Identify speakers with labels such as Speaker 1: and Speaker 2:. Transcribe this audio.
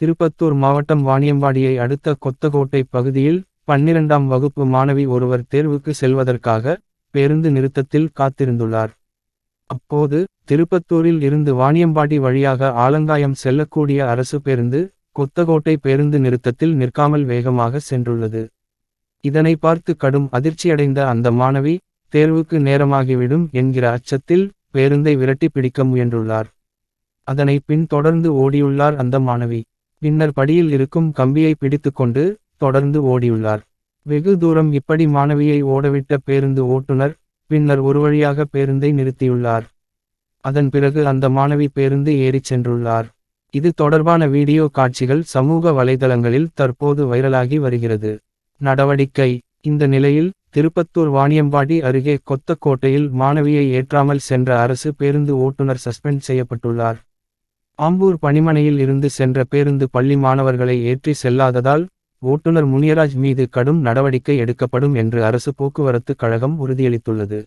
Speaker 1: திருப்பத்தூர் மாவட்டம் வாணியம்பாடியை அடுத்த கொத்தகோட்டை பகுதியில் பன்னிரண்டாம் வகுப்பு மாணவி ஒருவர் தேர்வுக்கு செல்வதற்காக பேருந்து நிறுத்தத்தில் காத்திருந்துள்ளார். அப்போது திருப்பத்தூரில் இருந்து வாணியம்பாடி வழியாக ஆலங்காயம் செல்லக்கூடிய அரசு பேருந்து கொத்தகோட்டை பேருந்து நிறுத்தத்தில் நிற்காமல் வேகமாக சென்றுள்ளது. இதனை பார்த்து கடும் அதிர்ச்சியடைந்த அந்த மாணவி தேர்வுக்கு நேரமாகிவிடும் என்கிற அச்சத்தில் பேருந்தை விரட்டி பிடிக்க முயன்றுள்ளார். அதனை பின்தொடர்ந்து ஓடியுள்ளார் அந்த மாணவி. பின்னர் படியில் இருக்கும் கம்பியை பிடித்துக்கொண்டு தொடர்ந்து ஓடியுள்ளார். வெகு தூரம் இப்படி மாணவியை ஓடவிட்ட பேருந்து ஓட்டுநர் பின்னர் ஒரு வழியாக பேருந்தை நிறுத்தியுள்ளார். அதன் பிறகு அந்த மாணவி பேருந்து ஏறிச் சென்றுள்ளார். இது தொடர்பான வீடியோ காட்சிகள் சமூக வலைதளங்களில் தற்போது வைரலாகி வருகிறது. நடவடிக்கை இந்த நிலையில் திருப்பத்தூர் வாணியம்பாடி அருகே கொத்தக்கோட்டையில் மாணவியை ஏற்றாமல் சென்ற அரசு பேருந்து ஓட்டுநர் சஸ்பெண்ட் செய்யப்பட்டுள்ளார். ஆம்பூர் பணிமனையில் இருந்து சென்ற பேருந்து பள்ளி மாணவர்களை ஏற்றி செல்லாததால் ஓட்டுநர் முனியராஜ் மீது கடும் நடவடிக்கை எடுக்கப்படும் என்று அரசு போக்குவரத்து கழகம் உறுதியளித்துள்ளது.